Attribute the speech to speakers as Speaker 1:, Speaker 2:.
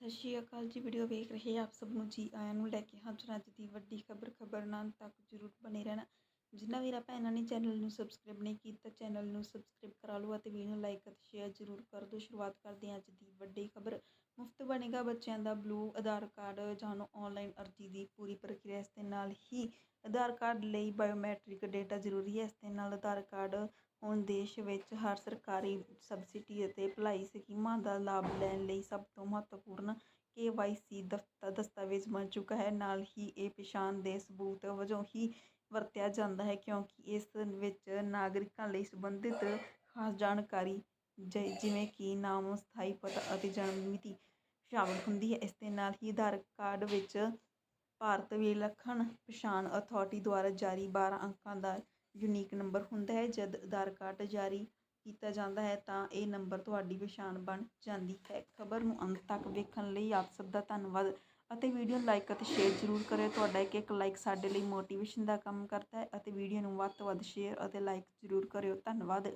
Speaker 1: ਸਤਿ ਸ਼੍ਰੀ ਅਕਾਲ ਜੀ, ਵੀਡੀਓ ਵੇਖ ਰਹੇ ਆਪ ਸਭ ਨੂੰ ਜੀ। ਆਇਆਂ ਨੂੰ ਲੈ ਕੇ ਹਾਜ਼ਰ ਅੱਜ ਦੀ ਵੱਡੀ ਖਬਰ ਖਬਰ ਨਾਲ ਤੱਕ ਜ਼ਰੂਰ ਬਣੇ ਰਹਿਣਾ। ਜਿਨ੍ਹਾਂ ਵੀਰਾਂ ਭੈਣਾਂ ਨੇ ਚੈਨਲ ਨੂੰ ਸਬਸਕ੍ਰਾਈਬ ਨਹੀਂ ਕੀਤਾ, ਚੈਨਲ ਨੂੰ ਸਬਸਕ੍ਰਾਈਬ ਕਰਾ ਲਓ ਅਤੇ ਵੀਡੀਓ ਨੂੰ ਲਾਈਕ ਅਤੇ ਸ਼ੇਅਰ ਜ਼ਰੂਰ ਕਰ ਦਿਓ। ਸ਼ੁਰੂਆਤ ਕਰਦੇ ਹਾਂ ਅੱਜ ਦੀ ਵੱਡੀ ਖਬਰ। ਮੁਫਤ ਬਣੇਗਾ ਬੱਚਿਆਂ ਦਾ ਬਲੂ ਆਧਾਰ ਕਾਰਡ ਜਾਣੋ ਆਨਲਾਈਨ ਅਰਜ਼ੀ ਦੀ ਪੂਰੀ ਪ੍ਰਕਿਰਿਆ ਇਸ ਦੇ ਨਾਲ ਹੀ ਆਧਾਰ ਕਾਰਡ ਲਈ ਬਾਇਓਮੈਟ੍ਰਿਕ ਡੇਟਾ ਜ਼ਰੂਰੀ ਹੈ। ਇਸ ਦੇ ਨਾਲ ਆਧਾਰ ਕਾਰਡ ਹੁਣ ਦੇਸ਼ ਵਿੱਚ ਹਰ ਸਰਕਾਰੀ ਸਬਸਿਡੀ ਅਤੇ ਭਲਾਈ ਸਕੀਮਾਂ ਦਾ ਲਾਭ ਲੈਣ ਲਈ ਸਭ ਤੋਂ ਮਹੱਤਵਪੂਰਨ ਕੇ ਕੇ.ਵਾਈ.ਸੀ ਦਫਤਾ ਦਸਤਾਵੇਜ਼ ਬਣ ਚੁੱਕਾ ਹੈ। ਨਾਲ ਹੀ ਇਹ ਪਛਾਣ ਦੇ ਸਬੂਤ ਵਜੋਂ ਹੀ ਵਰਤਿਆ ਜਾਂਦਾ ਹੈ ਕਿਉਂਕਿ ਇਸ ਵਿੱਚ ਨਾਗਰਿਕਾਂ ਲਈ ਸੰਬੰਧਿਤ ਖਾਸ ਜਾਣਕਾਰੀ ਜ, ਜਿਵੇਂ ਕਿ ਨਾਮ, ਸਥਾਈ ਪਤਾ ਅਤੇ ਜਨਮ ਮਿਤੀ ਸ਼ਾਮਲ ਹੁੰਦੀ ਹੈ। ਇਸ ਦੇ ਨਾਲ ਹੀ ਆਧਾਰ ਕਾਰਡ ਵਿੱਚ ਭਾਰਤ ਵਿਲੱਖਣ ਪਛਾਣ ਅਥਾਰਟੀ ਦੁਆਰਾ ਜਾਰੀ 12 ਅੰਕਾਂ ਦਾ ਯੂਨੀਕ ਨੰਬਰ ਹੁੰਦਾ ਹੈ। ਜਦ ਆਧਾਰ ਕਾਰਡ ਜਾਰੀ ਕੀਤਾ ਜਾਂਦਾ ਹੈ ਤਾਂ ਇਹ ਨੰਬਰ ਤੁਹਾਡੀ ਪਛਾਣ ਬਣ ਜਾਂਦੀ ਹੈ। ਖਬਰ ਨੂੰ ਅੰਤ ਤੱਕ ਵੇਖਣ ਲਈ ਆਪ ਸਭ ਦਾ ਧੰਨਵਾਦ ਅਤੇ ਵੀਡੀਓ ਨੂੰ ਲਾਈਕ ਅਤੇ ਸ਼ੇਅਰ ਜ਼ਰੂਰ ਕਰਿਓ। ਤੁਹਾਡਾ ਇੱਕ ਇੱਕ ਲਾਈਕ ਸਾਡੇ ਲਈ ਮੋਟੀਵੇਸ਼ਨ ਦਾ ਕੰਮ ਕਰਦਾ ਹੈ ਅਤੇ ਵੀਡੀਓ ਨੂੰ ਵੱਧ ਤੋਂ ਵੱਧ ਸ਼ੇਅਰ ਅਤੇ ਲਾਈਕ ਜ਼ਰੂਰ ਕਰਿਓ। ਧੰਨਵਾਦ।